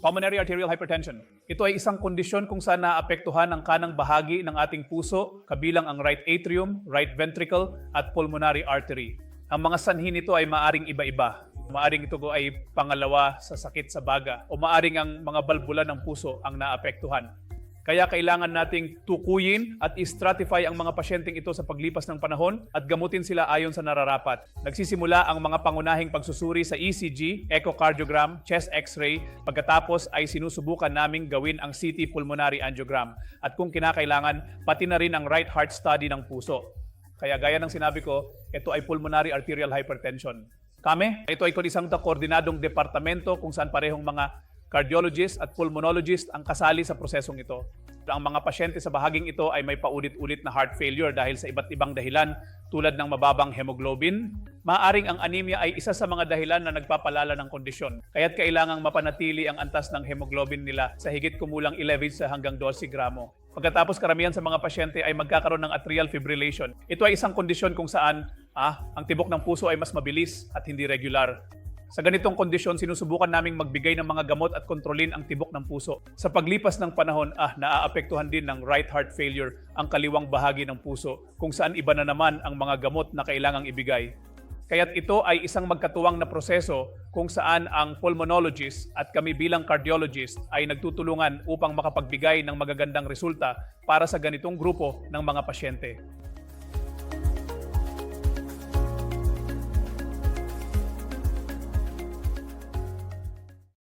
Pulmonary arterial hypertension. Ito ay isang kondisyon kung saan naapektuhan ang kanang bahagi ng ating puso, kabilang ang right atrium, right ventricle, at pulmonary artery. Ang mga sanhi nito ay maaring iba-iba. Maaring ito ay pangalawa sa sakit sa baga o maaring ang mga balbula ng puso ang naapektuhan. Kaya kailangan nating tukuyin at i-stratify ang mga pasyenteng ito sa paglipas ng panahon at gamutin sila ayon sa nararapat. Nagsisimula ang mga pangunahing pagsusuri sa ECG, echocardiogram, chest x-ray. Pagkatapos ay sinusubukan naming gawin ang CT pulmonary angiogram. At kung kinakailangan, pati na rin ang right heart study ng puso. Kaya gaya ng sinabi ko, ito ay pulmonary arterial hypertension. Kami, ito ay isang koordinadong departamento kung saan parehong mga cardiologist at pulmonologist ang kasali sa prosesong ito. Ang mga pasyente sa bahaging ito ay may paulit-ulit na heart failure dahil sa iba't ibang dahilan tulad ng mababang hemoglobin. Maaring ang anemia ay isa sa mga dahilan na nagpapalala ng kondisyon. Kaya't kailangang mapanatili ang antas ng hemoglobin nila sa higit kumulang 11 sa hanggang 12 gramo. Pagkatapos karamihan sa mga pasyente ay magkakaroon ng atrial fibrillation. Ito ay isang kondisyon kung saan ah, ang tibok ng puso ay mas mabilis at hindi regular. Sa ganitong kondisyon, sinusubukan naming magbigay ng mga gamot at kontrolin ang tibok ng puso. Sa paglipas ng panahon, ah, naaapektuhan din ng right heart failure ang kaliwang bahagi ng puso, kung saan iba na naman ang mga gamot na kailangang ibigay. Kaya't ito ay isang magkatuwang na proseso kung saan ang pulmonologist at kami bilang cardiologist ay nagtutulungan upang makapagbigay ng magagandang resulta para sa ganitong grupo ng mga pasyente.